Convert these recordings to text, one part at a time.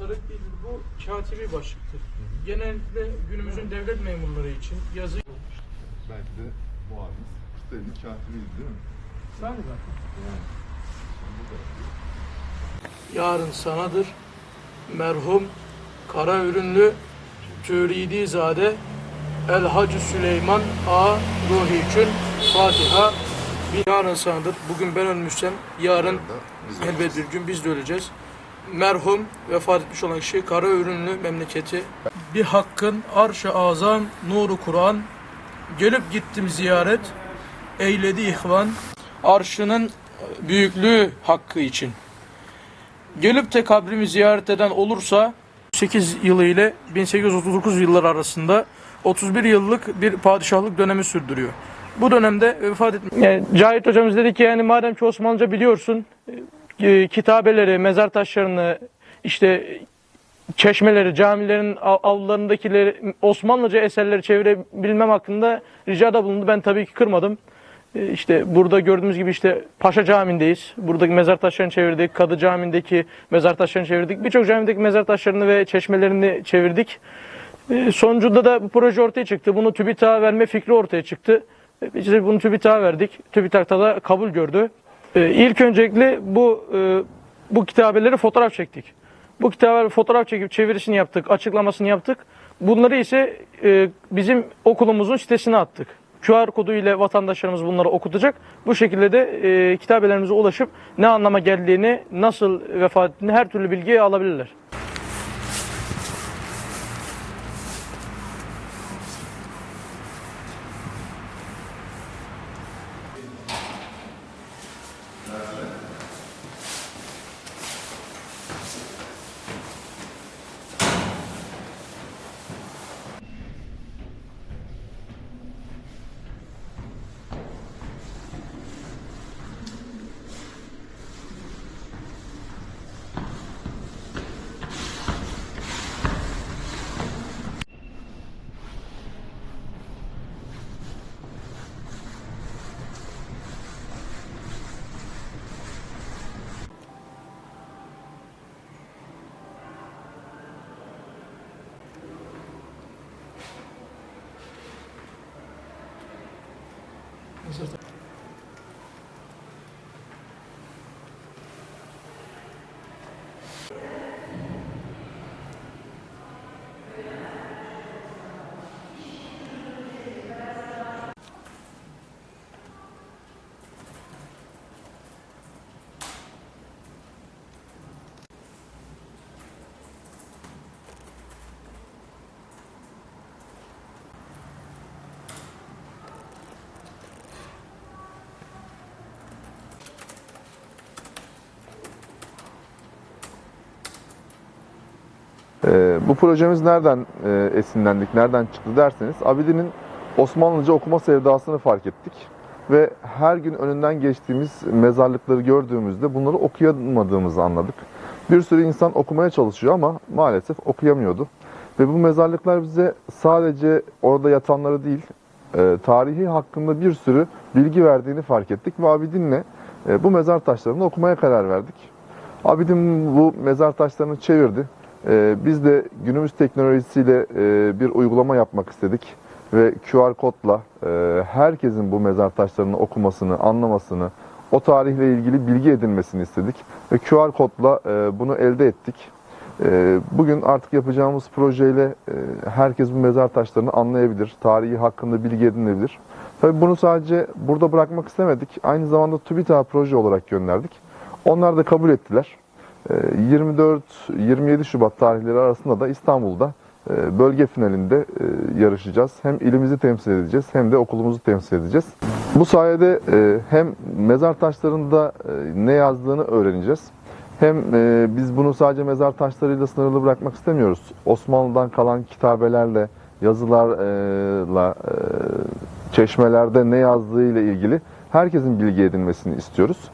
sarık değildir. Bu katibi başlıktır. Genellikle günümüzün devlet memurları için yazı Belki de muavimiz. Kırklareli katibiyiz değil mi? Zaten. Yani. Yarın sanadır. Merhum Kara Ürünlü Türidi Zade El Hacı Süleyman A. Ruhi için Fatiha bir yarın sanadır. Bugün ben ölmüşsem yarın elbet bir gün biz de öleceğiz. Merhum vefat etmiş olan kişi Kara Ürünlü memleketi. Bir hakkın arş-ı azam nuru Kur'an gelip gittim ziyaret eyledi ihvan arşının büyüklüğü hakkı için. Gelip de kabrimi ziyaret eden olursa 8 yılı ile 1839 yılları arasında 31 yıllık bir padişahlık dönemi sürdürüyor. Bu dönemde vefat etmiş. Yani Cahit hocamız dedi ki yani madem ki Osmanlıca biliyorsun e, kitabeleri, mezar taşlarını işte çeşmeleri, camilerin av- avlularındakileri Osmanlıca eserleri çevirebilmem hakkında ricada bulundu. Ben tabii ki kırmadım. E, İşte burada gördüğümüz gibi işte Paşa Camii'ndeyiz. Buradaki mezar taşlarını çevirdik. Kadı Camii'ndeki mezar taşlarını çevirdik. Birçok camideki mezar taşlarını ve çeşmelerini çevirdik. E, Sonucunda da bu proje ortaya çıktı. Bunu TÜBİTAK'a verme fikri ortaya çıktı. E, Biz de bunu TÜBİTAK'a verdik. TÜBİTAK'ta da kabul gördü. E, İlk öncelikle bu e, bu kitabeleri fotoğraf çektik. Bu kitabeleri fotoğraf çekip çevirisini yaptık, açıklamasını yaptık. Bunları ise e, bizim okulumuzun sitesine attık. QR kodu ile vatandaşlarımız bunları okutacak. Bu şekilde de e, kitabelerimize ulaşıp ne anlama geldiğini, nasıl vefat ettiğini her türlü bilgiyi alabilirler. Ee, bu projemiz nereden e, esinlendik, nereden çıktı derseniz Abidin'in Osmanlıca okuma sevdasını fark ettik. Ve her gün önünden geçtiğimiz mezarlıkları gördüğümüzde bunları okuyamadığımızı anladık. Bir sürü insan okumaya çalışıyor ama maalesef okuyamıyordu. Ve bu mezarlıklar bize sadece orada yatanları değil, e, tarihi hakkında bir sürü bilgi verdiğini fark ettik. Ve Abidin'le e, bu mezar taşlarını okumaya karar verdik. Abidin bu mezar taşlarını çevirdi. Ee, biz de günümüz teknolojisiyle e, bir uygulama yapmak istedik ve QR kodla e, herkesin bu mezar taşlarını okumasını, anlamasını, o tarihle ilgili bilgi edinmesini istedik ve QR kodla e, bunu elde ettik. Bugün artık yapacağımız projeyle herkes bu mezar taşlarını anlayabilir, tarihi hakkında bilgi edinebilir. Tabii bunu sadece burada bırakmak istemedik. Aynı zamanda TÜBİTAK proje olarak gönderdik. Onlar da kabul ettiler. 24-27 Şubat tarihleri arasında da İstanbul'da e, bölge finalinde e, yarışacağız. Hem ilimizi temsil edeceğiz hem de okulumuzu temsil edeceğiz. Bu sayede e, hem mezar taşlarında ne yazdığını öğreneceğiz. Hem biz bunu sadece mezar taşlarıyla sınırlı bırakmak istemiyoruz. Osmanlı'dan kalan kitabelerle, yazılarla, çeşmelerde ne yazdığı ile ilgili herkesin bilgi edinmesini istiyoruz.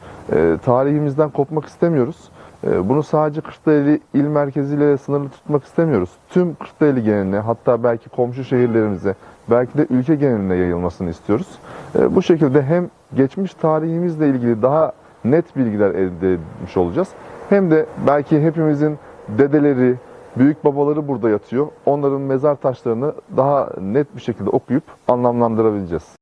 Tarihimizden kopmak istemiyoruz. Ee, Bunu sadece Kırklareli il merkeziyle sınırlı tutmak istemiyoruz. Tüm Kırklareli geneline hatta belki komşu şehirlerimize belki de ülke geneline yayılmasını istiyoruz. Ee, Bu şekilde hem geçmiş tarihimizle ilgili daha net bilgiler elde etmiş olacağız. Hem de belki hepimizin dedeleri, büyük babaları burada yatıyor. Onların mezar taşlarını daha net bir şekilde okuyup anlamlandırabileceğiz.